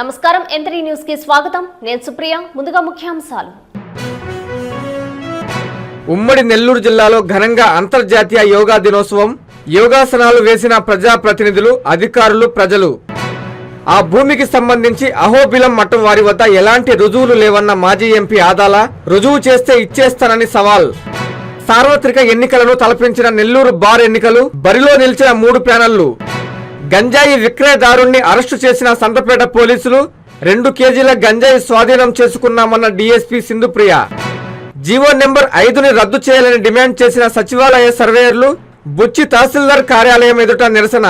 నమస్కారం ఎంత్రీ న్యూస్కి స్వాగతం. నేను సుప్రియ ముందుగా ముఖ్యాంశాలు. ఉమ్మడి నెల్లూరు జిల్లాలో ఘనంగా అంతర్జాతీయ యోగా దినోత్సవం. యోగాసనాలు వేసిన ప్రజాప్రతినిధులు అధికారులు ప్రజలు. ఆ భూమికి సంబంధించి అహోబిలం మఠం వారి వద్ద ఎలాంటి రుజువులు లేవన్న మాజీ ఎంపీ ఆదాల రుజువు చేస్తే ఇచ్చేస్తానని సవాల్. సార్వత్రిక ఎన్నికలను తలపించిన నెల్లూరు బార్ ఎన్నికలు బరిలో నిలిచిన మూడు ప్యానెళ్ళు. గంజాయి విక్రయదారుణ్ణి అరెస్టు చేసిన సంతపేట పోలీసులు రెండు కేజీల గంజాయి స్వాధీనం చేసుకున్నామన్న డీఎస్పీ సింధుప్రియ. జీవో నెంబర్ ఐదుని రద్దు చేయాలని డిమాండ్ చేసిన సచివాలయ సర్వేయర్లు బుచ్చి తహసీల్దార్ కార్యాలయం ఎదుట నిరసన.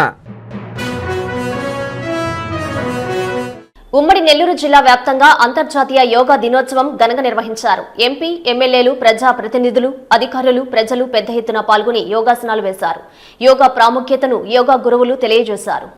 ఉమ్మడి నెల్లూరు జిల్లా వ్యాప్తంగా అంతర్జాతీయ యోగా దినోత్సవం ఘనంగా నిర్వహించారు. ఎంపీ ఎమ్మెల్యేలు ప్రజా ప్రతినిధులు అధికారులు ప్రజలు పెద్ద ఎత్తున పాల్గొని యోగాసనాలు వేశారు. యోగా ప్రాముఖ్యతను యోగా గురువులు తెలియజేశారు.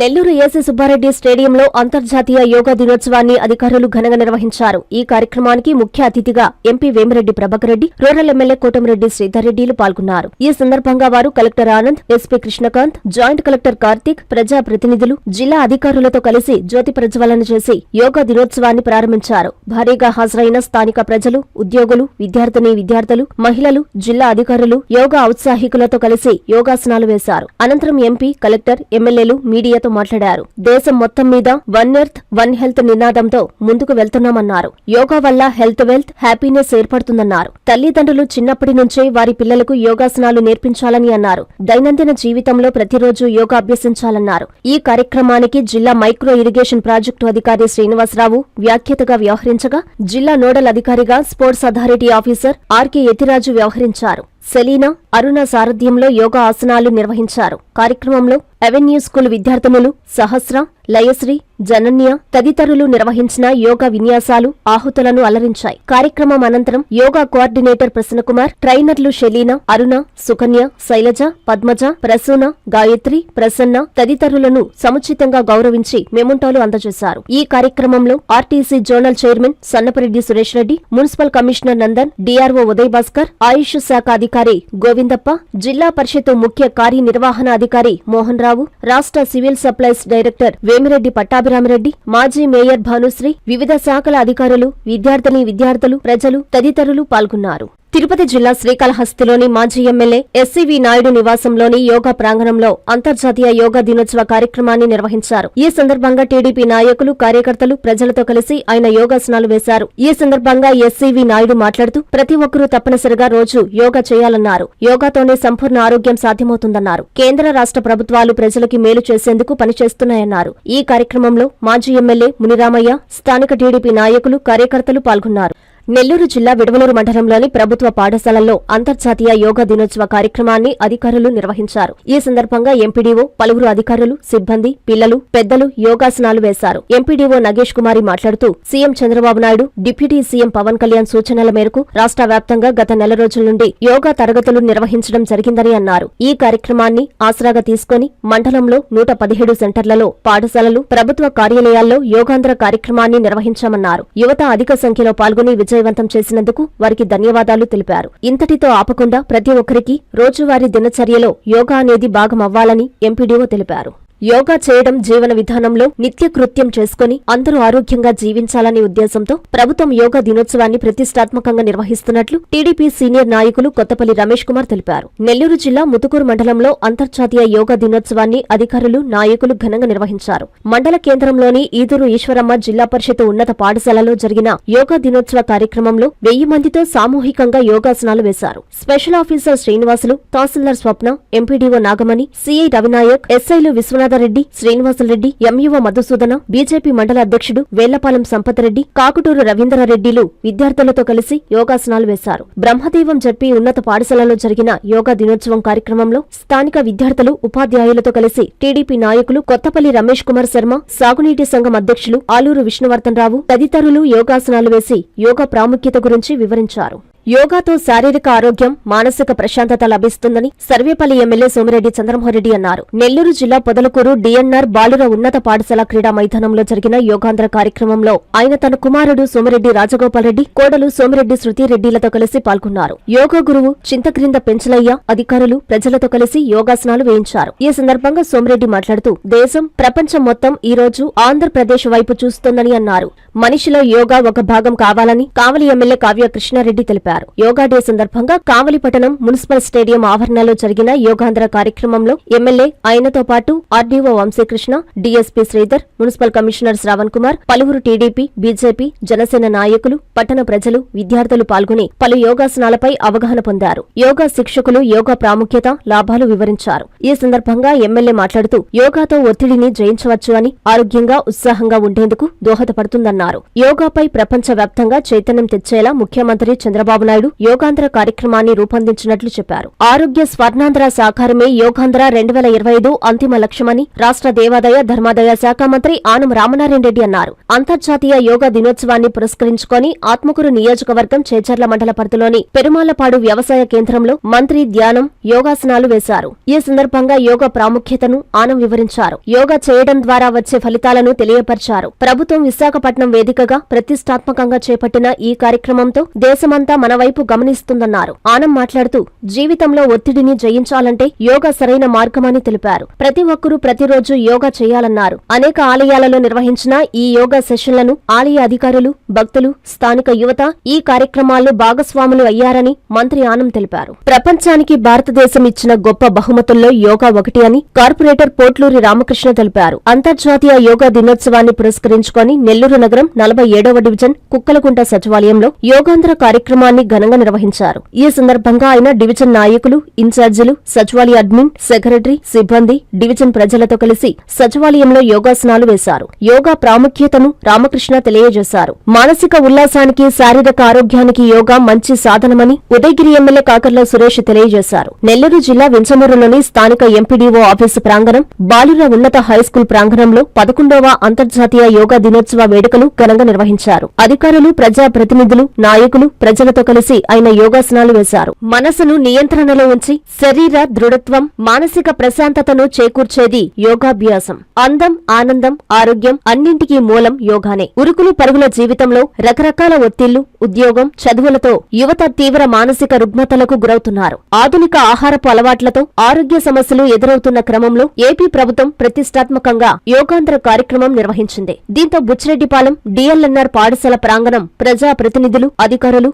నెల్లూరు ఏసీ సుబ్బారెడ్డి స్టేడియంలో అంతర్జాతీయ యోగా దినోత్సవాన్ని అధికారులు ఘనంగా నిర్వహించారు. ఈ కార్యక్రమానికి ముఖ్య అతిథిగా MP Vemireddy Prabhakar Reddy rural MLA Kotamreddy Sridhar రెడ్డిలు పాల్గొన్నారు. ఈ సందర్భంగా వారు collector Anand SP Krishnakanth joint collector Karthik ప్రజా ప్రతినిధులు జిల్లా అధికారులతో కలిసి జ్యోతి ప్రజ్వలన చేసి యోగా దినోత్సవాన్ని ప్రారంభించారు. భారీగా హాజరైన స్థానిక ప్రజలు ఉద్యోగులు విద్యార్థిని విద్యార్థులు మహిళలు జిల్లా అధికారులు యోగా ఔత్సాహికులతో కలిసి యోగాసనాలు వేశారు. అనంతరం ఎంపీ కలెక్టర్ ఎమ్మెల్యేలు మీడియాతో మాట్లాడారు. దేశం మొత్తం మీద వన్ ఎర్త్ వన్ హెల్త్ నినాదంతో ముందుకు వెళ్తున్నామన్నారు. యోగా వల్ల హెల్త్ వెల్త్ హ్యాపీనెస్ ఏర్పడుతుందన్నారు. తల్లిదండ్రులు చిన్నప్పటి నుంచే వారి పిల్లలకు యోగాసనాలు నేర్పించాలని అన్నారు. దైనందిన జీవితంలో ప్రతిరోజు యోగా అభ్యసించాలన్నారు. ఈ కార్యక్రమానికి జిల్లా మైక్రో ఇరిగేషన్ ప్రాజెక్టు అధికారి శ్రీనివాసరావు వ్యాఖ్యతగా వ్యవహరించగా జిల్లా నోడల్ అధికారిగా sports authority officer RK Yathiraju వ్యవహరించారు. సెలీనా అరుణ సారథ్యంలో యోగా ఆసనాలు నిర్వహించారు. కార్యక్రమంలో అవెన్యూ స్కూల్ విద్యార్థినులు సహస్ర లయశ్రీ జనన్య తదితరులు నిర్వహించిన యోగా విన్యాసాలు ఆహుతులను అలరించాయి. కార్యక్రమం అనంతరం యోగా కోఆర్డినేటర్ ప్రసన్నకుమార్ ట్రైనర్లు షెలీనా అరుణ సుకన్య శైలజ పద్మజ ప్రసూన గాయత్రి ప్రసన్న తదితరులను సముచితంగా గౌరవించి మెముంటాలు అందజేశారు. ఈ కార్యక్రమంలో RTC zonal chairman Sannapareddy Suresh Reddy municipal commissioner Nandan DRO Uday Bhaskar Ayush శాఖ అధికారి గోవిందప్ప జిల్లా పరిషత్ ముఖ్య కార్యనిర్వహణ అధికారి మోహన్ రావు రాష్ట్ర civil supplies director Vemireddy Pattabhiramareddy మాజీ మేయర్ భానుశ్రీ వివిధ శాఖల అధికారులు విద్యార్థిని విద్యార్థులు ప్రజలు తదితరులు పాల్గొన్నారు. తిరుపతి జిల్లా శ్రీకాళహస్తిలోని మాజీ ఎమ్మెల్యే ఎస్సీవీ నాయుడు నివాసంలోని యోగా ప్రాంగణంలో అంతర్జాతీయ యోగా దినోత్సవ కార్యక్రమాన్ని నిర్వహించారు. ఈ సందర్భంగా టీడీపీ నాయకులు కార్యకర్తలు ప్రజలతో కలిసి ఆయన యోగాసనాలు వేశారు. ఈ సందర్భంగా ఎస్సీవీ నాయుడు మాట్లాడుతూ ప్రతి ఒక్కరూ తప్పనిసరిగా రోజు యోగా చేయాలన్నారు. యోగాతోనే సంపూర్ణ ఆరోగ్యం సాధ్యమవుతుందన్నారు. కేంద్ర రాష్ట్ర ప్రభుత్వాలు ప్రజలకి మేలు చేసేందుకు పనిచేస్తున్నాయన్నారు. ఈ కార్యక్రమంలో మాజీ ఎమ్మెల్యే మునిరామయ్య స్థానిక టీడీపీ నాయకులు కార్యకర్తలు పాల్గొన్నారు. నెల్లూరు జిల్లా విడవలూరు మండలంలోని ప్రభుత్వ పాఠశాలల్లో అంతర్జాతీయ యోగా దినోత్సవ కార్యక్రమాన్ని అధికారులు నిర్వహించారు. ఈ సందర్భంగా ఎంపీడీఓ పలువురు అధికారులు సిబ్బంది పిల్లలు పెద్దలు యోగాసనాలు వేశారు. ఎంపీడీఓ నగేష్ కుమారి మాట్లాడుతూ CM Chandrababu Naidu deputy CM Pawan Kalyan సూచనల మేరకు రాష్ట్ర వ్యాప్తంగా గత నెల రోజుల నుండి యోగా తరగతులు నిర్వహించడం జరిగిందని అన్నారు. ఈ కార్యక్రమాన్ని ఆసరాగా తీసుకుని మండలంలో నూట పదిహేడు సెంటర్లలో పాఠశాలలు ప్రభుత్వ కార్యాలయాల్లో యోగాంధ్ర కార్యక్రమాన్ని నిర్వహించామన్నారు. యువత అధిక సంఖ్యలో పాల్గొని విజయవంతం చేసినందుకు వారికి ధన్యవాదాలు తెలిపారు. ఇంతటితో ఆపకుండా ప్రతి ఒక్కరికి రోజువారీ దినచర్యలో యోగా అనేది భాగమవ్వాలని ఎంపీడీఓ తెలిపారు. యోగా చేయడం జీవన విధానంలో నిత్య కృత్యం చేసుకుని అందరూ ఆరోగ్యంగా జీవించాలనే ఉద్దేశంతో ప్రభుత్వం యోగా దినోత్సవాన్ని ప్రతిష్టాత్మకంగా నిర్వహిస్తున్నట్లు టీడీపీ సీనియర్ నాయకులు కొత్తపల్లి రమేష్ కుమార్ తెలిపారు. నెల్లూరు జిల్లా ముతుకూరు మండలంలో అంతర్జాతీయ యోగా దినోత్సవాన్ని అధికారులు నాయకులు ఘనంగా నిర్వహించారు. మండల కేంద్రంలోని ఈదూరు ఈశ్వరమ్మ జిల్లా పరిషత్ ఉన్నత పాఠశాలలో జరిగిన యోగా దినోత్సవ కార్యక్రమంలో వెయ్యి మందితో సామూహికంగా యోగాసనాలు వేశారు. Special officer Srinivasulu tahsildar Swapna MPDO Nagamani CI Ravinayak ఎస్ఐలు విశ్వనాథరెడ్డి శ్రీనివాసరెడ్డి ఎంయువ మధుసూదన బీజేపీ మండల అధ్యక్షుడు వేళ్ళపాలెం సంపతరెడ్డి కాకుటూరు రవీంద్రారెడ్డిలు విద్యార్థులతో కలిసి యోగాసనాలు వేశారు. బ్రహ్మదేవం జడ్పీ ఉన్నత పాఠశాలలో జరిగిన యోగా దినోత్సవం కార్యక్రమంలో స్థానిక విద్యార్థులు ఉపాధ్యాయులతో కలిసి టీడీపీ నాయకులు కొత్తపల్లి రమేష్ కుమార్ శర్మ సాగునీటి సంఘం అధ్యక్షులు ఆలూరు విష్ణువర్ధన్ రావు తదితరులు యోగాసనాలు వేసి యోగా ప్రాముఖ్యత గురించి వివరించారు. యోగాతో శారీరక ఆరోగ్యం మానసిక ప్రశాంతత లభిస్తుందని సర్వేపల్లి ఎమ్మెల్యే సోమిరెడ్డి చంద్రమోహన్రెడ్డి అన్నారు. నెల్లూరు జిల్లా పొదలకూరు డిఎన్ఆర్ బాలుర ఉన్నత పాఠశాల క్రీడా మైదానంలో జరిగిన యోగాంధ్ర కార్యక్రమంలో ఆయన తన కుమారుడు సోమిరెడ్డి రాజగోపాల్ రెడ్డి కోడలు సోమిరెడ్డి శృతి రెడ్డిలతో కలిసి పాల్గొన్నారు. యోగా గురువు చింతక్రింద పెంచలయ్య అధికారులు ప్రజలతో కలిసి యోగాసనాలు వేయించారు. ఈ సందర్భంగా సోమిరెడ్డి మాట్లాడుతూ దేశం ప్రపంచం మొత్తం ఈ రోజు ఆంధ్రప్రదేశ్ వైపు చూస్తోందని అన్నారు. మనిషిలో యోగా ఒక భాగం కావాలని కావలి ఎమ్మెల్యే కావ్య కృష్ణారెడ్డి తెలిపారు. యోగా డే సందర్భంగా కావలి పట్టణం మున్సిపల్ స్టేడియం ఆవరణలో జరిగిన యోగాంధ్ర కార్యక్రమంలో ఎమ్మెల్యే ఆయనతో పాటు RDO Vamsikrishna DSP Sridhar municipal commissioner Shravan Kumar పలువురు టీడీపీ బీజేపీ జనసేన నాయకులు పట్టణ ప్రజలు విద్యార్థులు పాల్గొని పలు యోగాసనాలపై అవగాహన పొందారు. యోగా శిక్షకులు యోగా ప్రాముఖ్యత లాభాలు వివరించారు. ఈ సందర్భంగా ఎమ్మెల్యే మాట్లాడుతూ యోగాతో ఒత్తిడిని జయించవచ్చు అని ఆరోగ్యంగా ఉత్సాహంగా ఉండేందుకు దోహదపడుతుందన్నారు. యోగాపై ప్రపంచ వ్యాప్తంగా చైతన్యం తెచ్చేలా ముఖ్యమంత్రి చంద్రబాబు నాయుడు యోగాంధ్ర కార్యక్రమాన్ని రూపొందించినట్లు చెప్పారు. ఆరోగ్య స్వర్ణాంధ్ర సాకారమే యోగాంధ్ర రెండు వేల ఇరవై ఐదు అంతిమ లక్ష్యమని రాష్ట్ర దేవాదాయ ధర్మాదాయ శాఖ మంత్రి ఆనం రామనారాయణ రెడ్డి అన్నారు. అంతర్జాతీయ యోగా దినోత్సవాన్ని పురస్కరించుకొని ఆత్మకూరు నియోజకవర్గం చేచర్ల మండల పరిధిలోని పెరుమాలపాడు వ్యవసాయ కేంద్రంలో మంత్రి ధ్యానం యోగాసనాలు వేశారు. ఈ సందర్భంగా యోగా ప్రాముఖ్యతను ఆనం వివరించారు. యోగా చేయడం ద్వారా వచ్చే ఫలితాలను తెలియపరిచారు. ప్రభుత్వం విశాఖపట్నం వేదికగా ప్రతిష్టాత్మకంగా చేపట్టిన ఈ కార్యక్రమంతో దేశమంతా మన వైపు గమనిస్తుందన్నారు. ఆనం మాట్లాడుతూ జీవితంలో ఒత్తిడిని జయించాలంటే యోగా సరైన మార్గమని తెలిపారు. ప్రతి ఒక్కరూ ప్రతిరోజు యోగా చేయాలన్నారు. అనేక ఆలయాలలో నిర్వహించిన ఈ యోగా సెషన్లను ఆలయ అధికారులు భక్తులు స్థానిక యువత ఈ కార్యక్రమాల్లో భాగస్వాములు అయ్యారని మంత్రి ఆనం తెలిపారు. ప్రపంచానికి భారతదేశం ఇచ్చిన గొప్ప బహుమతుల్లో యోగా ఒకటి అని కార్పొరేటర్ పోట్లూరి రామకృష్ణ తెలిపారు. అంతర్జాతీయ యోగా దినోత్సవాన్ని పురస్కరించుకొని నెల్లూరు నగరం నలభై ఏడవ డివిజన్ కుక్కలగుంట సచివాలయంలో యోగాంధ్ర కార్యక్రమాన్ని ఘనంగా నిర్వహించారు. ఈ సందర్భంగా ఆయన డివిజన్ నాయకులు ఇన్ఛార్జీలు సచివాలయ అడ్మిన్ సెక్రటరీ సిబ్బంది డివిజన్ ప్రజలతో కలిసి సచివాలయంలో యోగాసనాలు వేశారు. యోగా ప్రాముఖ్యతను రామకృష్ణ తెలియజేశారు. మానసిక ఉల్లాసానికి శారీరక ఆరోగ్యానికి యోగా మంచి సాధనమని ఉదయగిరి ఎమ్మెల్యే కాకర్ల సురేష్ తెలియజేశారు. నెల్లూరు జిల్లా వించమూరులోని స్థానిక ఎంపీడీఓ ఆఫీసు ప్రాంగణం బాలుర ఉన్నత హైస్కూల్ ప్రాంగణంలో పదకొండవ అంతర్జాతీయ యోగా దినోత్సవ వేడుకలు ఘనంగా నిర్వహించారు. అధికారులు ప్రజా ప్రతినిధులు నాయకులు ప్రజలతో కలిసి ఆయన యోగాసనాలు వేశారు. మనసును నియంత్రణలో ఉంచి శరీర దృఢత్వం మానసిక ప్రశాంతతను చేకూర్చేది యోగాభ్యాసం. అందం ఆనందం ఆరోగ్యం అన్నింటికీ మూలం యోగానే. ఉరుకులు పరుగుల జీవితంలో రకరకాల ఒత్తిళ్ళు ఉద్యోగం చదువులతో యువత తీవ్ర మానసిక రుగ్మతలకు గురవుతున్నారు. ఆధునిక ఆహారపు అలవాట్లతో ఆరోగ్య సమస్యలు ఎదురవుతున్న క్రమంలో ఏపీ ప్రభుత్వం ప్రతిష్టాత్మకంగా యోగాంధ్ర కార్యక్రమం నిర్వహించింది. దీంతో బుచ్చిరెడ్డిపాలెం డిఎల్ఎన్ఆర్ పాఠశాల ప్రాంగణం ప్రజా ప్రతినిధులు అధికారులు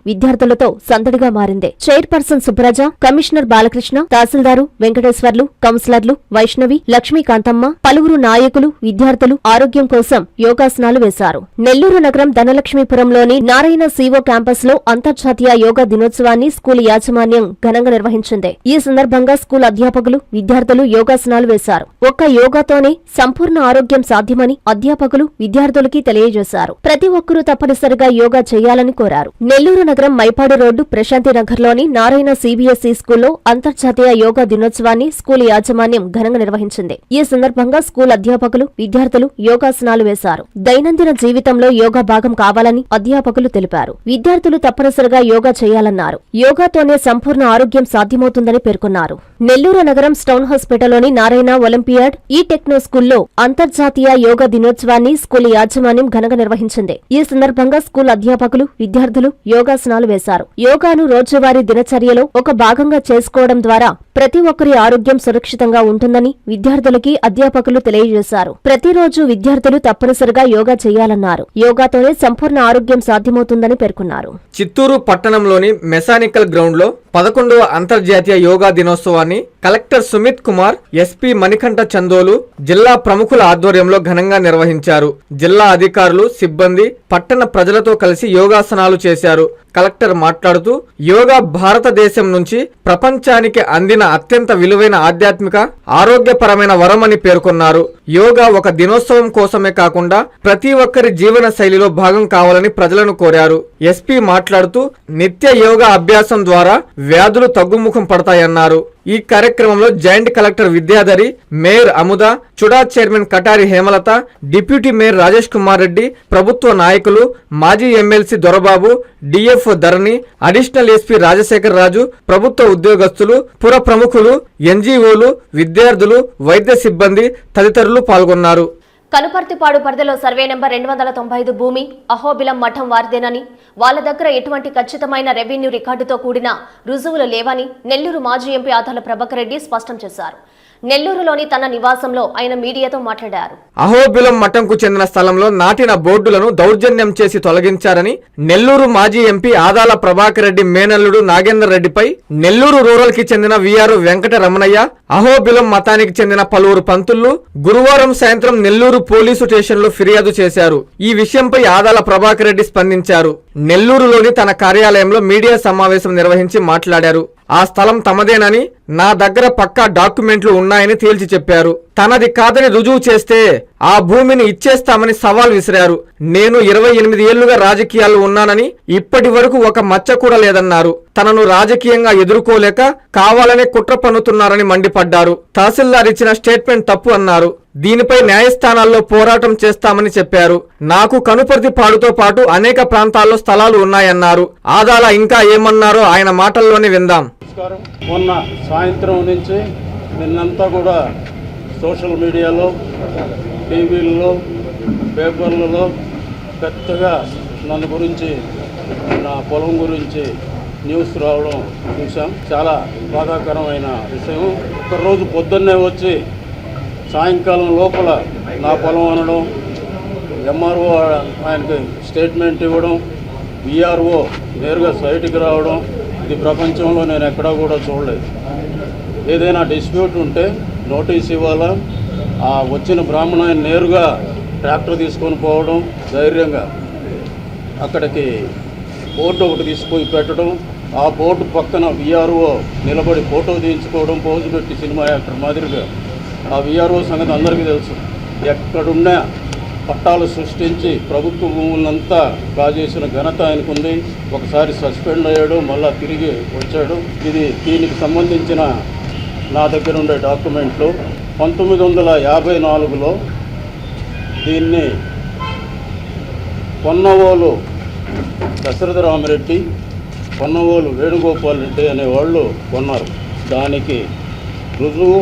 విద్యార్థులతో సందడిగా మారింది. చైర్పర్సన్ సుబ్రజ కమిషనర్ బాలకృష్ణ తహసీల్దారు వెంకటేశ్వర్లు కౌన్సిలర్లు వైష్ణవి లక్ష్మీకాంతమ్మ పలువురు నాయకులు విద్యార్థులు ఆరోగ్యం కోసం యోగాసనాలు వేశారు. నెల్లూరు నగరం ధనలక్ష్మీపురంలోని నారాయణ సివో క్యాంపస్లో అంతర్జాతీయ యోగా దినోత్సవాన్ని స్కూల్ యాజమాన్యం ఘనంగా నిర్వహించింది. ఈ సందర్భంగా స్కూల్ అధ్యాపకులు విద్యార్థులు యోగాసనాలు వేశారు. ఒక్క యోగాతోనే సంపూర్ణ ఆరోగ్యం సాధ్యమని అధ్యాపకులు విద్యార్థులకి తెలియజేశారు. ప్రతి ఒక్కరూ తప్పనిసరిగా యోగా చేయాలని కోరారు. నెల్లూరు నగరం మైపాడు రోడ్డు ప్రశాంతి నగర్లోని నారాయణ సీబీఎస్ఈ స్కూల్లో అంతర్జాతీయ యోగా దినోత్సవాన్ని స్కూల్ యాజమాన్యం ఘనంగా నిర్వహించింది. ఈ సందర్భంగా స్కూల్ అధ్యాపకులు విద్యార్థులు యోగాసనాలు వేశారు. దైనందిన జీవితంలో యోగా భాగం కావాలని అధ్యాపకులు తెలిపారు. విద్యార్థులు తప్పనిసరిగా యోగా చేయాలన్నారు. యోగాతోనే సంపూర్ణ ఆరోగ్యం సాధ్యమవుతుందని పేర్కొన్నారు. నెల్లూరు నగరం స్టౌన్ హాస్పిటల్లోని నారాయణ ఒలింపియాడ్ ఈ టెక్నో స్కూల్లో అంతర్జాతీయ యోగా దినోత్సవాన్ని స్కూల్ యాజమాన్యం ఘనంగా నిర్వహించింది. ఈ సందర్భంగా స్కూల్ అధ్యాపకులు విద్యార్థులు యోగాసనాలు వేశారు. యోగాను రోజువారీ దినచర్యలో ఒక భాగంగా చేసుకోవడం ద్వారా ప్రతి ఒక్కరి ఆరోగ్యం సురక్షితంగా ఉంటుందని విద్యార్థులకి అధ్యాపకులు తెలియజేశారు. ప్రతిరోజు విద్యార్థులు తప్పనిసరిగా యోగా చేయాలన్నారు. యోగాతోనే సంపూర్ణ ఆరోగ్యం సాధ్యమవుతుందని పేర్కొన్నారు. చిత్తూరు పట్టణంలోని మెసానికల్ గ్రౌండ్లో పదకొండవ అంతర్జాతీయ యోగా దినోత్సవాన్ని కలెక్టర్ సుమిత్ కుమార్ ఎస్పీ మణికంఠ చందోలు జిల్లా ప్రముఖుల ఆధ్వర్యంలో ఘనంగా నిర్వహించారు. జిల్లా అధికారులు సిబ్బంది పట్టణ ప్రజలతో కలిసి యోగాసనాలు చేశారు. కలెక్టర్ మాట్లాడుతూ యోగా భారతదేశం నుంచి ప్రపంచానికి అందిన అత్యంత విలువైన ఆధ్యాత్మిక ఆరోగ్యపరమైన వరం అని పేర్కొన్నారు. యోగా ఒక దినోత్సవం కోసమే కాకుండా ప్రతి ఒక్కరి జీవన శైలిలో భాగం కావాలని ప్రజలను కోరారు. ఎస్పీ మాట్లాడుతూ నిత్య యోగా అభ్యాసం ద్వారా వ్యాధులు తగ్గుముఖం పడతాయన్నారు. ఈ కార్యక్రమంలో joint collector Vidyadhari mayor Amuda CHUDA chairman Katari Hemalatha deputy mayor Rajesh Kumar Reddy ప్రభుత్వ నాయకులు మాజీ MLC Dorababu DFO Dharani additional SP Rajasekhar Raju ప్రభుత్వ ఉద్యోగస్తులు పుర ప్రముఖులు ఎన్జీఓలు విద్యార్థులు వైద్య సిబ్బంది తదితరులు పాల్గొన్నారు. కనుపర్తిపాడు పరిధిలో సర్వే నెంబర్ రెండు వందల తొంభై ఐదు భూమి అహోబిలం మఠం వారిదేనని వాళ్ళ దగ్గర ఎటువంటి ఖచ్చితమైన రెవెన్యూ రికార్డుతో కూడిన రుజువులు లేవని నెల్లూరు మాజీ ఎంపీ ఆదాల ప్రభాకర్ రెడ్డి స్పష్టం చేశారు. నెల్లూరులోని తన నివాసంలో ఆయన మీడియాతో మాట్లాడారు. అహోబిలం మఠంకు చెందిన స్థలంలో నాటిన బోర్డులను దౌర్జన్యం చేసి తొలగించారని నెల్లూరు మాజీ ఎంపీ ఆదాల ప్రభాకర్ రెడ్డి మేనల్లుడు నాగేందర్ రెడ్డిపై నెల్లూరు రూరల్కి చెందిన విఆర్ వెంకట రమణయ్య అహోబిలం మతానికి చెందిన పలువురు పంతులు గురువారం సాయంత్రం నెల్లూరు పోలీసు స్టేషన్లో ఫిర్యాదు చేశారు. ఈ విషయంపై ఆదాల ప్రభాకర్ రెడ్డి స్పందించారు. నెల్లూరులోని తన కార్యాలయంలో మీడియా సమావేశం నిర్వహించి మాట్లాడారు. ఆ స్థలం తమదేనని నా దగ్గర పక్కా డాక్యుమెంట్లు ఉన్నాయని తేల్చి చెప్పారు. తనది కాదని రుజువు చేస్తే ఆ భూమిని ఇచ్చేస్తామని సవాల్ విసిరారు. నేను ఇరవై ఎనిమిది ఏళ్ళుగా రాజకీయాల్లో ఉన్నానని ఇప్పటి వరకు ఒక మచ్చ కూడా లేదన్నారు. తనను రాజకీయంగా ఎదుర్కోలేక కావాలనే కుట్ర పన్నుతున్నారని మండిపడ్డారు. తహసీల్దార్ ఇచ్చిన స్టేట్మెంట్ తప్పు అన్నారు. దీనిపై న్యాయస్థానాల్లో పోరాటం చేస్తామని చెప్పారు. నాకు కనుపర్తి పాడుతో పాటు అనేక ప్రాంతాల్లో స్థలాలు ఉన్నాయన్నారు. ఆదాల ఇంకా ఏమన్నారో ఆయన మాటల్లోనే విందాం. మొన్న సాయంత్రం నుంచి నిన్నంతా కూడా సోషల్ మీడియాలో టీవీల్లో పేపర్లలో పెద్దగా నన్ను గురించి నా పొలం గురించి న్యూస్ రావడం చూసాం చాలా బాధాకరమైన విషయం. ఒకరోజు పొద్దున్నే వచ్చి సాయంకాలం లోపల నా పొలం అనడం ఎంఆర్ఓ ఆయనకి స్టేట్మెంట్ ఇవ్వడం బీఆర్ఓ నేరుగా సైట్కి రావడం ఇది ప్రపంచంలో నేను ఎక్కడా కూడా చూడలేదు. ఏదైనా డిస్ప్యూట్ ఉంటే నోటీస్ ఇవ్వాలా? ఆ వచ్చిన బ్రాహ్మణ నేరుగా ట్రాక్టర్ తీసుకొని పోవడం ధైర్యంగా. అక్కడికి బోర్డు ఒకటి తీసుకొని పెట్టడం ఆ బోర్డు పక్కన విఆర్ఓ నిలబడి ఫోటో తీయించుకోవడం పోజు పెట్టి సినిమా యాక్టర్ మాదిరిగా. ఆ విఆర్ఓ సంగతి అందరికీ తెలుసు. ఎక్కడున్నా పట్టాలు సృష్టించి ప్రభుత్వ భూములంతా కాజేసిన ఘనత ఆయనకుంది. ఒకసారి సస్పెండ్ అయ్యాడు మళ్ళా తిరిగి వచ్చాడు. ఇది దీనికి సంబంధించిన నా దగ్గర ఉండే డాక్యుమెంట్లు. పంతొమ్మిది వందల యాభై నాలుగులో దీన్ని పొన్నవోలు దశరథ రామరెడ్డి పొన్నవోలు వేణుగోపాల్ రెడ్డి అనేవాళ్ళు కొన్నారు. దానికి రుజువు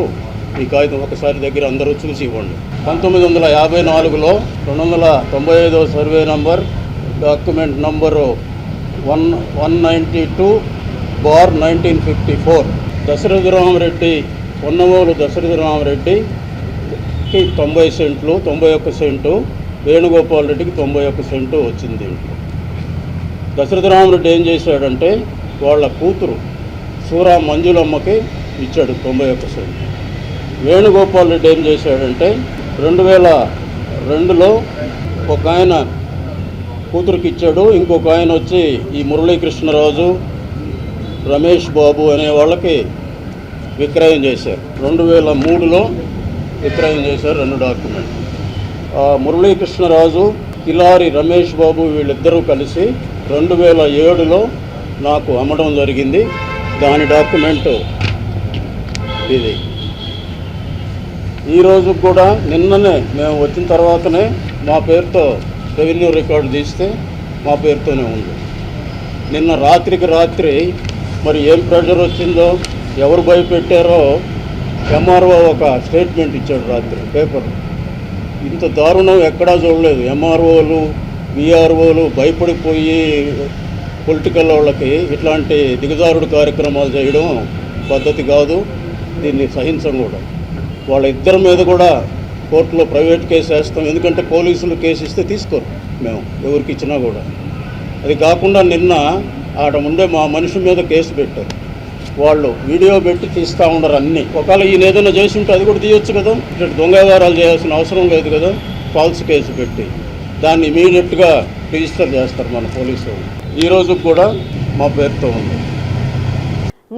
ఈ కాగితం ఒకసారి దగ్గర అందరూ చూసి ఇవ్వండి. పంతొమ్మిది వందల యాభై నాలుగులో రెండు వందల తొంభై ఐదవ survey number document number one one ninety two bar nineteen fifty four. Dasaratha Ramareddy Ponnavolu Dasaratha రామరెడ్డికి తొంభై సెంట్లు తొంభై ఒక్క సెంటు వేణుగోపాల్ రెడ్డికి తొంభై ఒక్క సెంటు వచ్చింది దశరథరామరెడ్డి దశరథ రామరెడ్డి ఏం చేశాడంటే వాళ్ళ కూతురు సూరా మంజులమ్మకి ఇచ్చాడు తొంభై ఒక్క సెంటు. వేణుగోపాల్ రెడ్డి ఏం చేశాడంటే రెండు వేల రెండులో ఒక ఆయన కూతురికి ఇచ్చాడు ఇంకొక ఆయన వచ్చి ఈ మురళీకృష్ణరాజు రమేష్ బాబు అనే వాళ్ళకి విక్రయం చేశారు. రెండు వేల మూడులో విక్రయం చేశారు రెండు డాక్యుమెంట్ ఆ మురళీకృష్ణరాజు కిలారి రమేష్ బాబు వీళ్ళిద్దరూ కలిసి రెండు వేల ఏడులో నాకు అమ్మడం జరిగింది. దాని డాక్యుమెంట్ ఇది. ఈరోజు కూడా నిన్ననే మేము వచ్చిన తర్వాతనే మా పేరుతో రెవెన్యూ రికార్డు తీస్తే మా పేరుతోనే ఉంది. నిన్న రాత్రికి రాత్రి మరి ఏం ప్రెషర్ వచ్చిందో ఎవరు భయపెట్టారో ఎంఆర్ఓ ఒక స్టేట్మెంట్ ఇచ్చాడు రాత్రి పేపర్ ఇంత దారుణం ఎక్కడా చూడలేదు. ఎంఆర్ఓలు విఆర్ఓలు భయపడిపోయి పొలిటికల్ వాళ్ళకి ఇట్లాంటి దిగజారుడు కార్యక్రమాలు చేయడం పద్ధతి కాదు. దీన్ని సహించం కూడా. వాళ్ళ ఇద్దరి మీద కూడా కోర్టులో ప్రైవేట్ కేసు వేస్తాం. ఎందుకంటే పోలీసులు కేసు ఇస్తే తీసుకోరు మేము ఎవరికి ఇచ్చినా కూడా. అది కాకుండా నిన్న ఆడ ఉండే మా మనిషి మీద కేసు పెట్టారు. వాళ్ళు వీడియో పెట్టి తీస్తూ ఉండరు అన్నీ. ఒకవేళ ఈయన ఏదైనా చేసి ఉంటే అది కూడా తీయొచ్చు కదా. ఇట్లా దొంగ చేయాల్సిన అవసరం లేదు కదా. ఫాల్స్ కేసు పెట్టి దాన్ని ఇమీడియట్గా రిజిస్టర్ చేస్తారు మన పోలీసు వాళ్ళు. ఈ రోజు కూడా మా పేరుతో ఉంది.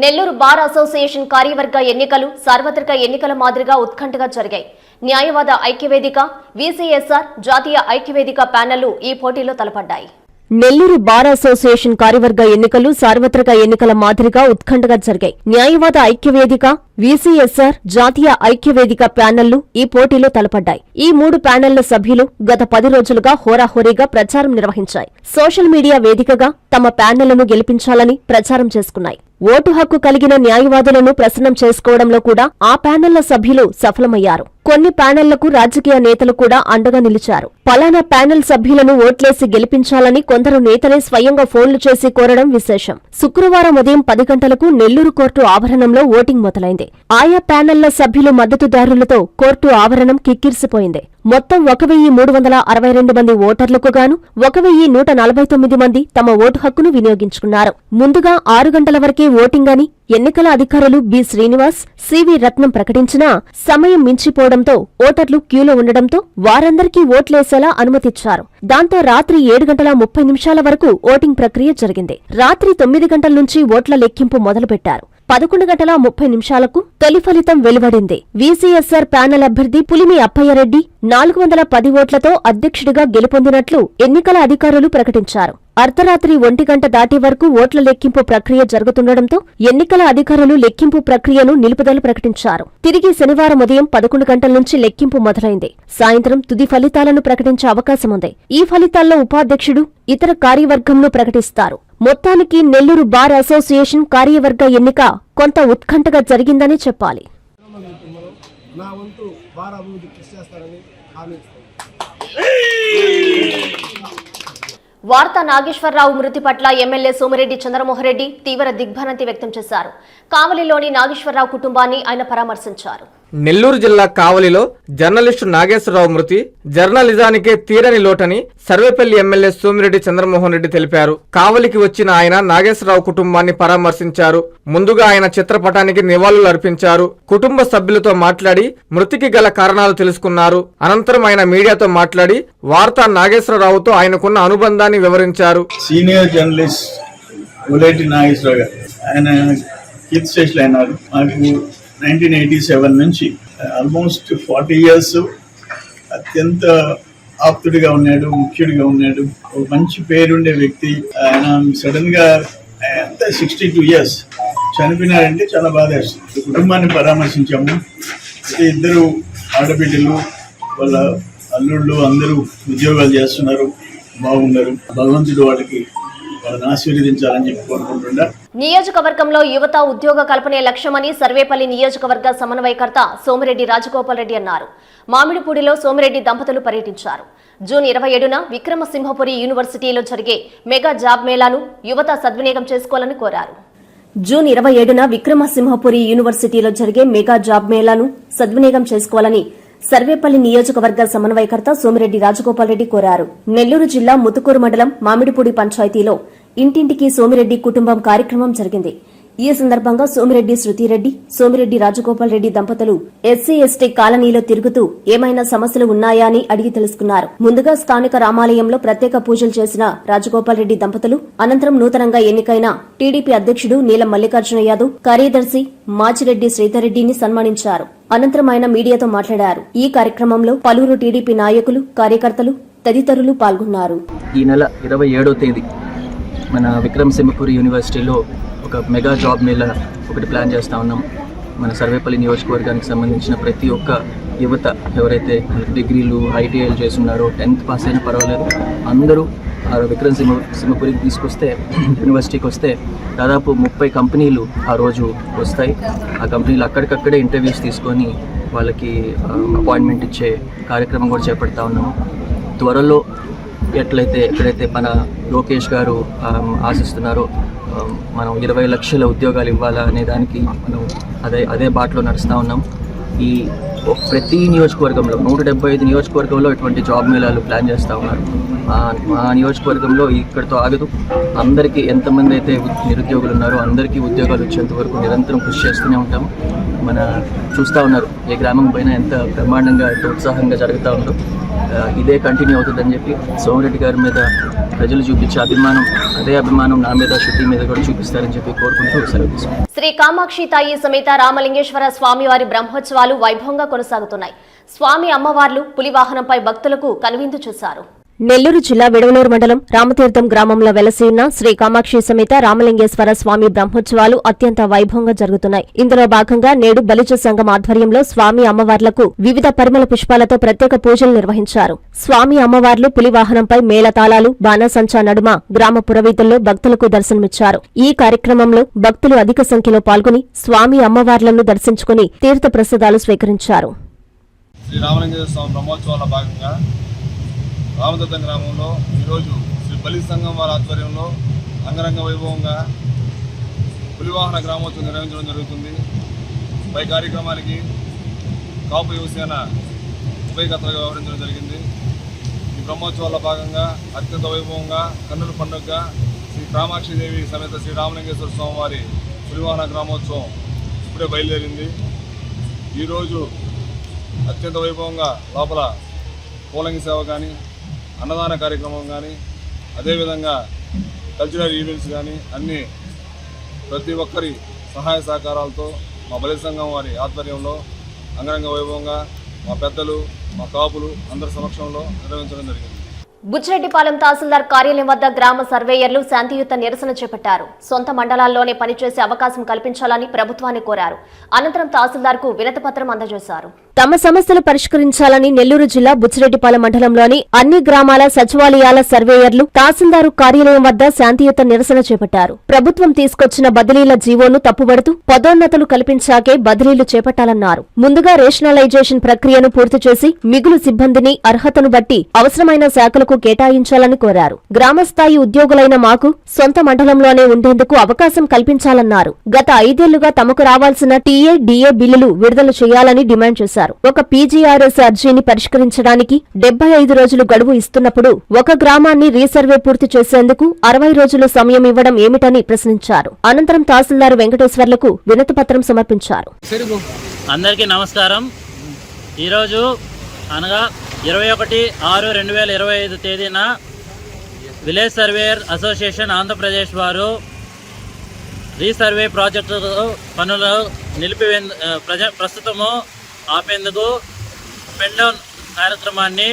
నెల్లూరు బార్ అసోసియేషన్ కార్యవర్గ ఎన్నికలు సార్వత్రిక ఎన్నికల మాదిరిగా ఉత్కంఠగా జరిగాయి. న్యాయవాద ఐక్యవేదిక వీసీఎస్ఆర్ జాతీయ ఐక్యవేదిక ప్యానెళ్ళు ఈ పోటీలో తలపడ్డాయి. నెల్లూరు బార్ అసోసియేషన్ కార్యవర్గ ఎన్నికలు సార్వత్రిక ఎన్నికల మాదిరిగా ఉత్కంఠగా జరిగాయి. న్యాయవాద ఐక్యవేదిక వీసీఎస్ఆర్ జాతీయ ఐక్యవేదిక ప్యానెళ్ళు ఈ పోటీలో తలపడ్డాయి. ఈ మూడు ప్యానెళ్ళ సభ్యులు గత పది రోజులుగా హోరాహోరీగా ప్రచారం నిర్వహించాయి. సోషల్ మీడియా వేదికగా తమ ప్యానెళ్ళను గెలిపించాలని ప్రచారం చేసుకున్నాయి. ఓటు హక్కు కలిగిన న్యాయవాదులను ప్రసన్నం చేసుకోవడంలో కూడా ఆ ప్యానెళ్ళ సభ్యులు సఫలమయ్యారు. కొన్ని ప్యానెళ్ళకు రాజకీయ నేతలు కూడా అండగా నిలిచారు. పలానా ప్యానెల్ సభ్యులను ఓట్లేసి గెలిపించాలని కొందరు నేతలే స్వయంగా ఫోన్లు చేసి కోరడం విశేషం. శుక్రవారం ఉదయం పది గంటలకు నెల్లూరు కోర్టు ఆవరణంలో ఓటింగ్ మొదలైంది. ఆయా ప్యానెళ్ళ సభ్యులు మద్దతుదారులతో కోర్టు ఆవరణం కిక్కిరిసిపోయింది. మొత్తం ఒక వెయ్యి మూడు వందల అరవై రెండు మంది ఓటర్లకు గాను ఒక వెయ్యి నూట నలభై తొమ్మిది మంది తమ ఓటు హక్కును వినియోగించుకున్నారు. ముందుగా ఆరు గంటల వరకే ఓటింగ్ అని ఎన్నికల అధికారులు B Srinivas C V Ratnam ప్రకటించినా సమయం మించిపోవడంతో ఓటర్లు క్యూలో ఉండడంతో వారందరికీ ఓట్లేసేలా అనుమతిచ్చారు. దాంతో రాత్రి ఏడు గంటల ముప్పై నిమిషాల వరకు ఓటింగ్ ప్రక్రియ జరిగింది. రాత్రి తొమ్మిది గంటల నుంచి ఓట్ల లెక్కింపు మొదలుపెట్టారు. పదకొండు గంటల ముప్పై నిమిషాలకు తొలి ఫలితం వెలువడింది. వీసీఎస్ఆర్ ప్యానెల్ అభ్యర్థి పులిమి అప్పయ్యరెడ్డి నాలుగు వందల పది ఓట్లతో అధ్యక్షుడిగా గెలుపొందినట్లు ఎన్నికల అధికారులు ప్రకటించారు. అర్ధరాత్రి ఒంటి గంట దాటే వరకు ఓట్ల లెక్కింపు ప్రక్రియ జరుగుతుండటంతో ఎన్నికల అధికారులు లెక్కింపు ప్రక్రియను నిలుపుదల ప్రకటించారు. తిరిగి శనివారం ఉదయం పదకొండు గంటల నుంచి లెక్కింపు మొదలైంది. సాయంత్రం తుది ఫలితాలను ప్రకటించే అవకాశముంది ఈ ఫలితాల్లో ఉపాధ్యక్షుడు ఇతర కార్యవర్గంను ప్రకటిస్తారు. మొత్తానికి నెల్లూరు బార్ అసోసియేషన్ కార్యవర్గ ఎన్నిక కొంత ఉత్కంఠగా జరిగిందని చెప్పాలి. నా వంతు బార్ అభివృద్ధి కృషి చేస్తానని వార్త నాగేశ్వరరావు మృతి పట్ల ఎమ్మెల్యే సోమిరెడ్డి చంద్రమోహన్ రెడ్డి తీవ్ర దిగ్భ్రాంతి వ్యక్తం చేశారు. కావలిలోని నాగేశ్వరరావు కుటుంబాన్ని ఆయన పరామర్శించారు. నెల్లూరు జిల్లా కావలిలో జర్నలిస్టు నాగేశ్వరరావు మృతి జర్నలిజానికే తీరని లోటని సర్వేపల్లి ఎమ్మెల్యే సోమిరెడ్డి చంద్రమోహన్ రెడ్డి తెలిపారు. కావలికి వచ్చిన ఆయన నాగేశ్వరరావు కుటుంబాన్ని పరామర్శించారు. ముందుగా ఆయన చిత్రపటానికి నివాళులు అర్పించారు. కుటుంబ సభ్యులతో మాట్లాడి మృతికి గల కారణాలు తెలుసుకున్నారు. అనంతరం ఆయన మీడియాతో మాట్లాడి వార్తా నాగేశ్వరరావుతో ఆయనకున్న అనుబంధాన్ని వివరించారు. సీనియర్ జర్నలిస్ట్ నాగేశ్వరరావు గారు. ఆయన కీర్తి స్టేషన్ అయినారు. మాకు నైన్టీన్ ఎయిటీ సెవెన్ నుంచి ఆల్మోస్ట్ ఫార్టీ ఇయర్స్ అత్యంత ఆప్తుడిగా ఉన్నాడు ముఖ్యుడిగా ఉన్నాడు. ఒక మంచి పేరుండే వ్యక్తి. ఆయన సడన్గా ఎంత సిక్స్టీ టూ ఇయర్స్ చనిపోయినారంటే చాలా బాధ వేస్తుంది. కుటుంబాన్ని పరామర్శించాము. అయితే ఇద్దరు ఆడబిడ్డలు వాళ్ళ అల్లుళ్ళు అందరూ ఉద్యోగాలు చేస్తున్నారు. బాగున్నారు. భగవంతుడు వాళ్ళకి వాళ్ళని ఆశీర్వదించాలని చెప్పి కోరుకుంటున్నా నియోజకవర్గంలో యువత ఉద్యోగ కల్పనే లక్ష్యమని సర్వేపల్లి నియోజకవర్గ సమన్వయకర్త సోమిరెడ్డి రాజగోపాల్ రెడ్డి అన్నారు. మామిడిపూడిలో సోమిరెడ్డి దంపతులు పర్యటించారు. జూన్ ఇరవై ఏడున విక్రమసింహపురి యూనివర్సిటీలో జరిగే మెగా జాబ్ మేళాను యువత సద్వినియోగం చేసుకోవాలని కోరారు. జూన్ ఇరవై ఏడున విక్రమసింహపురి యూనివర్సిటీలో జరిగే మెగా జాబ్ మేళాను సద్వినియోగం చేసుకోవాలని సర్వేపల్లి నియోజకవర్గ సమన్వయకర్త సోమిరెడ్డి రాజగోపాల్ రెడ్డి కోరారు. నెల్లూరు జిల్లా ముతుకూరు మండలం మామిడిపూడి పంచాయతీలో ఇంటింటికి సోమిరెడ్డి కుటుంబం కార్యక్రమం జరిగింది. ఈ సందర్భంగా సోమిరెడ్డి శృతిరెడ్డి సోమిరెడ్డి రాజగోపాల్ రెడ్డి దంపతులు ఎస్సీ ఎస్టీ కాలనీలో తిరుగుతూ ఏమైనా సమస్యలు ఉన్నాయా అని అడిగి తెలుసుకున్నారు. ముందుగా స్థానిక రామాలయంలో ప్రత్యేక పూజలు చేసిన రాజగోపాల్ రెడ్డి దంపతులు అనంతరం నూతనంగా ఎన్నికైన టీడీపీ అధ్యక్షుడు నీలం మల్లికార్జున యాదవ్ కార్యదర్శి మాచిరెడ్డి శ్రీధర్రెడ్డిని సన్మానించారు. అనంతరం ఆయన మీడియాతో మాట్లాడారు. ఈ కార్యక్రమంలో పలువురు టీడీపీ నాయకులు కార్యకర్తలు తదితరులు పాల్గొన్నారు. ఈ నెల ఇరవై ఏడో తేదీ మన విక్రమ్ సింహపురి యూనివర్సిటీలో ఒక మెగా జాబ్ మేళ ఒకటి ప్లాన్ చేస్తూ ఉన్నాం. మన సర్వేపల్లి నియోజకవర్గానికి సంబంధించిన ప్రతి ఒక్క యువత ఎవరైతే డిగ్రీలు ఐటీఐలు చేస్తున్నారో టెన్త్ పాస్ అయినా పర్వాలేదు. అందరూ ఆ విక్రమ్ సింహ సింహపురికి తీసుకొస్తే యూనివర్సిటీకి వస్తే దాదాపు ముప్పై కంపెనీలు ఆ రోజు వస్తాయి. ఆ కంపెనీలు అక్కడికక్కడే ఇంటర్వ్యూస్ తీసుకొని వాళ్ళకి అపాయింట్మెంట్ ఇచ్చే కార్యక్రమం కూడా చేపడతా ఉన్నాము త్వరలో ఎట్లయితే ఎక్కడైతే మన లోకేష్ గారు ఆశిస్తున్నారో మనం ఇరవై లక్షల ఉద్యోగాలు ఇవ్వాలా అనే దానికి మనం అదే అదే బాటలో నడుస్తూ ఉన్నాం. ఈ ప్రతి నియోజకవర్గంలో నూట డెబ్బై ఐదు నియోజకవర్గంలో ఇటువంటి జాబ్ మేళాలు ప్లాన్ చేస్తూ ఉన్నారు. మా నియోజకవర్గంలో ఇక్కడితో ఆగదు. అందరికీ ఎంతమంది అయితే నిరుద్యోగులు ఉన్నారో అందరికీ ఉద్యోగాలు వచ్చేంత వరకు నిరంతరం కృషి చేస్తూనే ఉంటాం మన చూస్తూ ఉన్నారు ఏ గ్రామం పైన ఎంత బ్రహ్మాండంగా ఎంత ఉత్సాహంగా జరుగుతూ ఉందో. ఇదే కంటిన్యూ అవుతుందని చెప్పి సోమిరెడ్డి గారి మీద ప్రజలు చూపించే అభిమానం అదే అభిమానం నా మీద శృతి మీద కూడా చూపిస్తారని చెప్పి కోరుకుంటూ సెలవు శ్రీ కామాక్షి తాయి సమేత రామలింగేశ్వర స్వామివారి బ్రహ్మోత్సవాలు వైభవంగా కొనసాగుతున్నాయి. స్వామి అమ్మవార్లు పులివాహనంపై భక్తులకు కనువిందు చూశారు. నెల్లూరు జిల్లా విడవలూరు మండలం రామతీర్థం గ్రామంలో వెలసి ఉన్న శ్రీ కామాక్షి సమేత రామలింగేశ్వర స్వామి బ్రహ్మోత్సవాలు అత్యంత వైభవంగా జరుగుతున్నాయి. ఇందులో భాగంగా నేడు బలిజ సంఘం ఆధ్వర్యంలో స్వామి అమ్మవార్లకు వివిధ పరిమళ పుష్పాలతో ప్రత్యేక పూజలు నిర్వహించారు. స్వామి అమ్మవార్లు పులివాహనంపై మేళతాళాలు బాణసంచా నడుమ గ్రామ పురవీధుల్లో భక్తులకు దర్శనమిచ్చారు. ఈ కార్యక్రమంలో భక్తులు అధిక సంఖ్యలో పాల్గొని స్వామి అమ్మవార్లను దర్శించుకుని తీర్థ ప్రసాదాలు స్వీకరించారు. శ్రీ రామలింగేశ్వర స్వామి బ్రహ్మోత్సవాల భాగంగా రామదత్తం గ్రామంలో ఈరోజు శ్రీ బలి సంఘం వారి ఆధ్వర్యంలో అంగరంగ వైభవంగా పులివాహన గ్రామోత్సవం నిర్వహించడం జరుగుతుంది. పై కార్యక్రమానికి కాపు యువసేన ఉభయకర్తలుగా వ్యవహరించడం జరిగింది. ఈ బ్రహ్మోత్సవాల్లో భాగంగా అత్యంత వైభవంగా కన్నుల పండుగగా శ్రీ కామాక్షిదేవి సమేత శ్రీ రామలింగేశ్వర స్వామివారి పులివాహన గ్రామోత్సవం ఇప్పుడే బయలుదేరింది. ఈరోజు అత్యంత వైభవంగా లోపల పోలంగి సేవ కానీ అన్నదాన కార్యక్రమం కానీ అదేవిధంగా కల్చరల్ ఈవెంట్స్ కానీ అన్నీ ప్రతి ఒక్కరి సహాయ సహకారాలతో మా బలి సంఘం వారి ఆధ్వర్యంలో అంగరంగ వైభవంగా మా పెద్దలు మా కాపులు అందరి సమక్షంలో నిర్వహించడం జరిగింది. బుచ్చిరెడ్డిపాలెం తహసీల్దార్ కార్యాలయం వద్ద గ్రామ సర్వేయర్లు శాంతియుత నిరసన చేపట్టారు. సొంత మండలాల్లోనే పనిచేసే అవకాశం కల్పించాలని ప్రభుత్వాన్ని కోరారు. అనంతరం తహసీల్దార్కు వినతిపత్రం అందజేశారు. తమ సమస్యలు పరిష్కరించాలని నెల్లూరు జిల్లా బుచ్చిరెడ్డిపాలెం మండలంలోని అన్ని గ్రామాల సచివాలయాల సర్వేయర్లు తహసీల్దారు కార్యాలయం వద్ద శాంతియుత నిరసన చేపట్టారు. ప్రభుత్వం తీసుకొచ్చిన బదిలీల జీవోను తప్పుబడుతూ పదోన్నతులు కల్పించాకే బదిలీలు చేపట్టాలన్నారు. ముందుగా రేషనలైజేషన్ ప్రక్రియను పూర్తి చేసి మిగులు సిబ్బందిని అర్హతను బట్టి అవసరమైన శాఖలకు కేటాయించాలని కోరారు. గ్రామస్థాయి ఉద్యోగులైన మాకు సొంత మండలంలోనే ఉండేందుకు అవకాశం కల్పించాలన్నారు. గత ఐదేళ్ళుగా తమకు రావాల్సిన టీఏ డిఏ బిల్లులు విడుదల చేయాలని డిమాండ్ చేశారు. ఒక పీజీఆర్ఎస్ అర్జీని పరిష్కరించడానికి డెబ్బై ఐదు రోజులు గడువు ఇస్తున్నప్పుడు ఒక గ్రామాన్ని రీసర్వే పూర్తి చేసేందుకు అరవై రోజుల సమయం ఇవ్వడం ఏమిటని ప్రశ్నించారు. అనంతరం తహసీల్దార్ వెంకటేశ్వర్లకు వినతిపత్రం సమర్పించారు. అందరికీ నమస్కారం. ఈరోజు అనగా ఇరవై ఒకటి ఆరు రెండు వేల ఇరవై ఐదు తేదీన విలేజ్ సర్వేయర్ అసోసియేషన్ ఆంధ్రప్రదేశ్ వారు రీసర్వే ప్రాజెక్టు పనులు నిలిపివే ప్రజ ప్రస్తుతము ఆపేందుకు పెండౌన్ కార్యక్రమాన్ని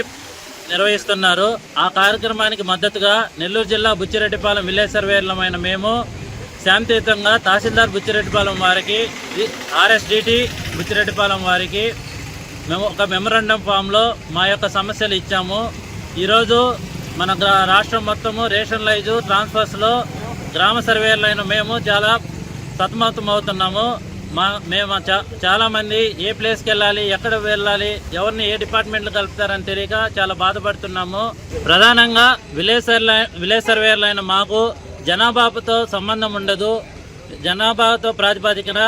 నిర్వహిస్తున్నారు. ఆ కార్యక్రమానికి మద్దతుగా నెల్లూరు జిల్లా బుచ్చిరెడ్డిపాలెం విలేజ్ సర్వేయర్లమైన మేము శాంతియుతంగా తహసీల్దార్ బుచ్చిరెడ్డిపాలెం వారికి ఆర్ఎస్డిటి బుచ్చిరెడ్డిపాలెం వారికి మేము ఒక మెమరాండం ఫామ్లో మా యొక్క సమస్యలు ఇచ్చాము. ఈరోజు మన రాష్ట్రం మొత్తము రేషనలైజు ట్రాన్స్ఫర్స్లో గ్రామ సర్వేయర్లైన మేము చాలా సతమతం అవుతున్నాము మా మేము చా చాలామంది ఏ ప్లేస్కి వెళ్ళాలి ఎక్కడ వెళ్ళాలి ఎవరిని ఏ డిపార్ట్మెంట్లు కలుపుతారని తెలియక చాలా బాధపడుతున్నాము. ప్రధానంగా విలేజ్ విలేసర్ విలేజ్ మాకు జనాభాతో సంబంధం ఉండదు. జనాభాతో ప్రాతిపదికన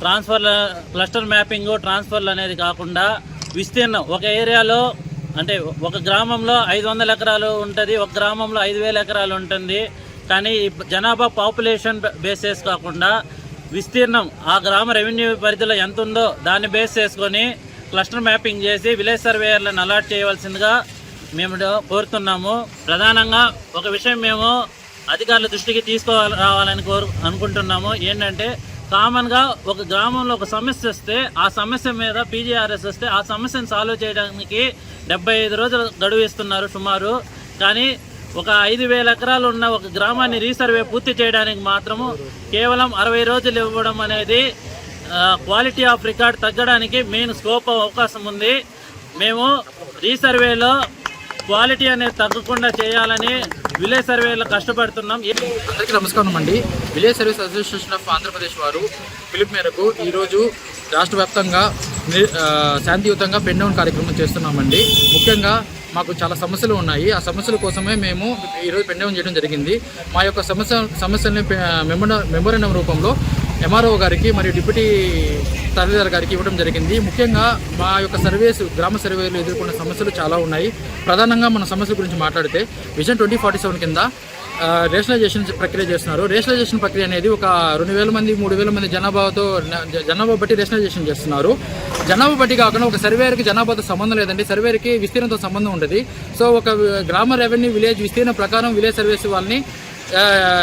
ట్రాన్స్ఫర్ల క్లస్టర్ మ్యాపింగ్ ట్రాన్స్ఫర్లు అనేది కాకుండా విస్తీర్ణం. ఒక ఏరియాలో అంటే ఒక గ్రామంలో ఐదు వందల ఎకరాలు ఉంటుంది ఒక గ్రామంలో ఐదు వేల ఎకరాలు ఉంటుంది. కానీ జనాభా పాపులేషన్ బేసెస్ కాకుండా విస్తీర్ణం ఆ గ్రామ రెవెన్యూ పరిధిలో ఎంత ఉందో దాన్ని బేస్ చేసుకొని క్లస్టర్ మ్యాపింగ్ చేసి విలేజ్ సర్వేయర్లను అలాట్ చేయవలసిందిగా మేము కోరుతున్నాము. ప్రధానంగా ఒక విషయం మేము అధికారుల దృష్టికి తీసుకోవాలి రావాలని కోరు అనుకుంటున్నాము. ఏంటంటే కామన్గా ఒక గ్రామంలో ఒక సమస్య వస్తే ఆ సమస్య మీద పీజీఆర్ఎస్ వస్తే ఆ సమస్యను సాల్వ్ చేయడానికి డెబ్బై ఐదు రోజులు గడువు ఇస్తున్నారు సుమారు. కానీ ఒక ఐదు వేల ఎకరాలు ఉన్న ఒక గ్రామాన్ని రీసర్వే పూర్తి చేయడానికి మాత్రము కేవలం అరవై రోజులు ఇవ్వడం అనేది క్వాలిటీ ఆఫ్ రికార్డ్ తగ్గడానికి మెయిన్ స్కోప్ అవకాశం ఉంది. మేము రీసర్వేలో క్వాలిటీ అనేది తగ్గకుండా చేయాలని విలేజ్ సర్వేలో కష్టపడుతున్నాం. అందరికీ నమస్కారం అండి. Village service association of Andhra Pradesh వారు పిలుపు మేరకు ఈరోజు రాష్ట్ర వ్యాప్తంగా శాంతియుతంగా పెన్ డౌన్ కార్యక్రమం చేస్తున్నామండి. ముఖ్యంగా మాకు చాలా సమస్యలు ఉన్నాయి. ఆ సమస్యల కోసమే మేము ఈరోజు పెన్ డౌన్ చేయడం జరిగింది. మా యొక్క సమస్య సమస్యల్ని మెమోర మెమోరండం రూపంలో ఎంఆర్ఓ గారికి మరియు డిప్యూటీ తహసీల్దార్ గారికి ఇవ్వడం జరిగింది. ముఖ్యంగా మా యొక్క సర్వేస్ గ్రామ సర్వేలు ఎదుర్కొన్న సమస్యలు చాలా ఉన్నాయి. ప్రధానంగా మన సమస్యల గురించి మాట్లాడితే విజన్ ట్వంటీ ఫార్టీ సెవెన్ కింద రేషనలైజేషన్ ప్రక్రియ చేస్తున్నారు. రేషనలైజేషన్ ప్రక్రియ అనేది ఒక రెండు వేల మంది మూడు వేల మంది జనాభాతో జనాభా బట్టి రేషనలైజేషన్ చేస్తున్నారు. జనాభా బట్టి కాకుండా ఒక సర్వేకి జనాభాతో సంబంధం లేదండి. సర్వేకి విస్తీర్ణంతో సంబంధం ఉంటుంది సో ఒక గ్రామ రెవెన్యూ విలేజ్ విస్తీర్ణ ప్రకారం విలేజ్ సర్వీస్ వాళ్ళని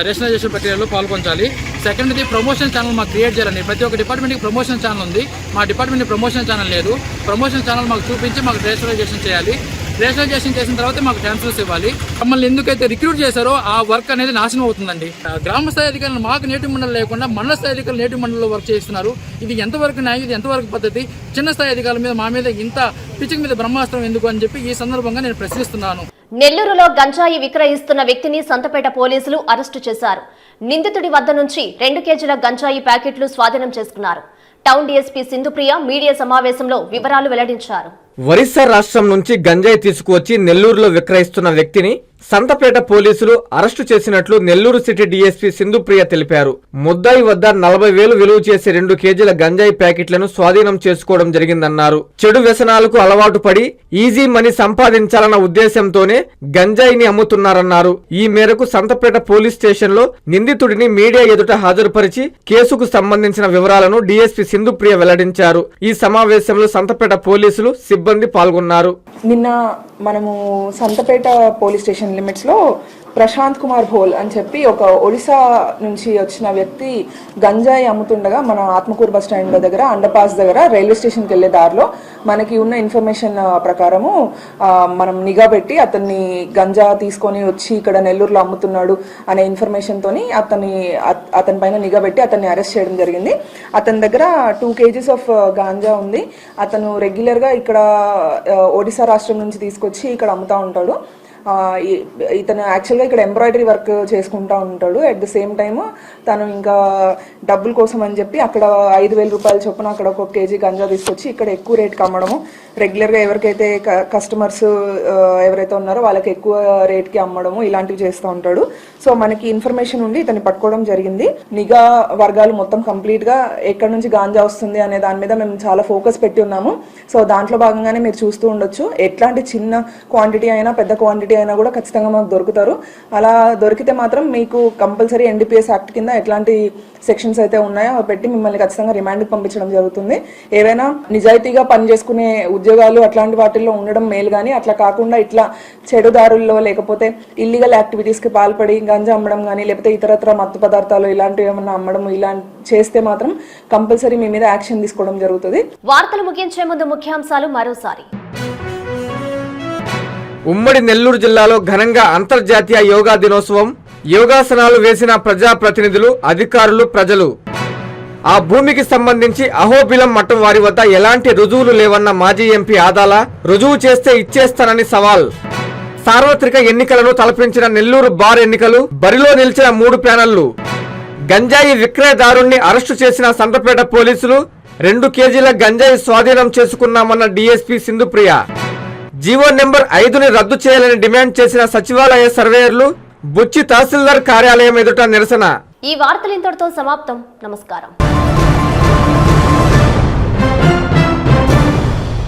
రేషనలైజేషన్ ప్రక్రియలో పాల్గొంచాలి సెకండ్ది ప్రమోషన్ ఛానల్ మాకు క్రియేట్ చేయాలండి. ప్రతి ఒక్క డిపార్ట్మెంట్కి ప్రమోషన్ ఛానల్ ఉంది. మా డిపార్ట్మెంట్ ప్రమోషన్ ఛానల్ లేదు. ప్రమోషన్ ఛానల్ మాకు చూపించి మాకు రేషనలైజేషన్ చేయాలి. రేషనలైజేషన్ చేసిన తర్వాత మాకు ట్రాన్స్ఫర్స్ ఇవ్వాలి. మమ్మల్ని ఎందుకైతే రిక్రూట్ చేశారో ఆ వర్క్ అనేది నాశనం అవుతుందండి. గ్రామ స్థాయి అధికారులు మాకు నేటి మండలి లేకుండా మండల స్థాయి అధికారులు నేటి మండలిలో వర్క్ చేస్తున్నారు. ఇది ఎంతవరకు న్యాయం ఇది ఎంతవరకు పద్ధతి? చిన్న స్థాయి అధికారుల మీద మా మీద ఇంత పిచ్చిక మీద బ్రహ్మాస్త్రం ఎందుకు అని చెప్పి ఈ సందర్భంగా నేను ప్రశ్నిస్తున్నాను. నెల్లూరులో గంజాయి విక్రయిస్తున్న వ్యక్తిని సంతపేట పోలీసులు అరెస్టు చేశారు. నిందితుడి వద్ద నుంచి రెండు కేజీల గంజాయి ప్యాకెట్లు స్వాధీనం చేసుకున్నారు. టౌన్ డీఎస్పీ సింధుప్రియ మీడియా సమావేశంలో వివరాలు వెల్లడించారు. ఒరిస్సా రాష్ట్రం నుంచి గంజాయి తీసుకువచ్చి నెల్లూరులో విక్రయిస్తున్న వ్యక్తిని సంతపేట పోలీసులు అరెస్టు చేసినట్లు నెల్లూరు సిటీ డీఎస్పీ సింధుప్రియ తెలిపారు. ముద్దాయి వద్ద నలభై వేలు విలువ చేసే రెండు కేజీల గంజాయి ప్యాకెట్లను స్వాధీనం చేసుకోవడం జరిగిందన్నారు. చెడు వ్యసనాలకు అలవాటు పడి ఈజీ మనీ సంపాదించాలన్న ఉద్దేశంతోనే గంజాయిని అమ్ముతున్నారన్నారు. ఈ మేరకు సంతపేట పోలీస్ స్టేషన్లో నిందితుడిని మీడియా ఎదుట హాజరుపరిచి కేసుకు సంబంధించిన వివరాలను డీఎస్పీ సింధుప్రియ వెల్లడించారు. ఈ సమావేశంలో సంతపేట పోలీసులు సిబ్బంది పాల్గొన్నారు. నిన్న మనము సంతపేట పోలీస్ స్టేషన్ లిమిట్స్లో ప్రశాంత్ కుమార్ భోల్ అని చెప్పి ఒక ఒడిశా నుంచి వచ్చిన వ్యక్తి గంజాయి అమ్ముతుండగా మన ఆత్మకూరు బస్ స్టాండ్ దగ్గర అండర్ పాస్ దగ్గర రైల్వే స్టేషన్కి వెళ్ళే దారిలో మనకి ఉన్న ఇన్ఫర్మేషన్ ప్రకారము మనం నిఘా పెట్టి అతన్ని గంజా తీసుకొని వచ్చి ఇక్కడ నెల్లూరులో అమ్ముతున్నాడు అనే ఇన్ఫర్మేషన్తోని అతని అత- అతని పైన నిఘా పెట్టి అతన్ని అరెస్ట్ చేయడం జరిగింది. అతని దగ్గర టూ కేజీస్ ఆఫ్ గాంజా ఉంది. అతను రెగ్యులర్గా ఇక్కడ ఒడిశా రాష్ట్రం నుంచి తీసుకొచ్చి ఇక్కడ అమ్ముతూ ఉంటాడు. ఇతను యాక్చువల్గా ఇక్కడ ఎంబ్రాయిడరీ వర్క్ చేసుకుంటా ఉంటాడు. అట్ ద సేమ్ టైమ్ తను ఇంకా డబ్బుల కోసం అని చెప్పి అక్కడ ఐదు వేల రూపాయల చొప్పున అక్కడ ఒక కేజీ గంజా తీసుకొచ్చి ఇక్కడ ఎక్కువ రేట్కి అమ్మడము. రెగ్యులర్గా ఎవరికైతే కస్టమర్స్ ఎవరైతే ఉన్నారో వాళ్ళకి ఎక్కువ రేట్కి అమ్మడము ఇలాంటివి చేస్తూ ఉంటాడు. సో మనకి ఇన్ఫర్మేషన్ ఉండి ఇతన్ని పట్టుకోవడం జరిగింది. నిఘా వర్గాలు మొత్తం కంప్లీట్గా ఎక్కడి నుంచి గాంజా వస్తుంది అనే దాని మీద మేము చాలా ఫోకస్ పెట్టి ఉన్నాము. సో దాంట్లో భాగంగానే మీరు చూస్తూ ఉండొచ్చు. ఎట్లాంటి చిన్న క్వాంటిటీ అయినా పెద్ద క్వాంటిటీ అయినా కూడా ఖచ్చితంగా మాకు దొరుకుతారు. అలా దొరికితే మాత్రం మీకు కంపల్సరీ ఎన్డీపీఎస్ యాక్ట్ కింద ఎట్లాంటి సెక్షన్స్ అయితే ఉన్నాయో అవి పెట్టి మిమ్మల్ని ఖచ్చితంగా రిమాండ్కి పంపించడం జరుగుతుంది. ఏవైనా నిజాయితీగా పనిచేసుకునే ఉద్యోగాలు అట్లాంటి వాటిల్లో ఉండడం మేలు కానీ అట్లా కాకుండా ఇట్లా చెడుదారుల్లో లేకపోతే ఇల్లీగల్ యాక్టివిటీస్కి పాల్పడి గంజా అమ్మడం కానీ లేకపోతే ఇతరత్ర మత్తు పదార్థాలు ఇలాంటివి ఏమన్నా అమ్మడం ఇలా చేస్తే మాత్రం కంపల్సరీ మీ మీద యాక్షన్ తీసుకోవడం జరుగుతుంది. వార్తలు ముగించే ముందు ముఖ్యాంశాలు మరోసారి. ఉమ్మడి నెల్లూరు జిల్లాలో ఘనంగా అంతర్జాతీయ యోగా దినోత్సవం యోగాసనాలు వేసిన ప్రజాప్రతినిధులు అధికారులు ప్రజలు. ఆ భూమికి సంబంధించి అహోబిలం మఠం వారి వద్ద ఎలాంటి రుజువులు లేవన్న మాజీ ఎంపీ ఆదాల రుజువు చేస్తే ఇచ్చేస్తానని సవాల్. సార్వత్రిక ఎన్నికలను తలపించిన నెల్లూరు బార్ ఎన్నికలు బరిలో నిలిచిన మూడు ప్యానెళ్ళు. గంజాయి విక్రయదారుణ్ణి అరెస్టు చేసిన సంతపేట పోలీసులు రెండు కేజీల గంజాయి స్వాధీనం చేసుకున్నామన్న డీఎస్పీ సింధుప్రియ. జీవో నెంబర్ ఐదుని రద్దు చేయాలని డిమాండ్ చేసిన సచివాలయ సర్వేయర్లు బుచ్చి తహసీల్దార్ కార్యాలయం ఎదుట నిరసన. ఈ వార్తలు ఇంతటితో సమాప్తం. నమస్కారం.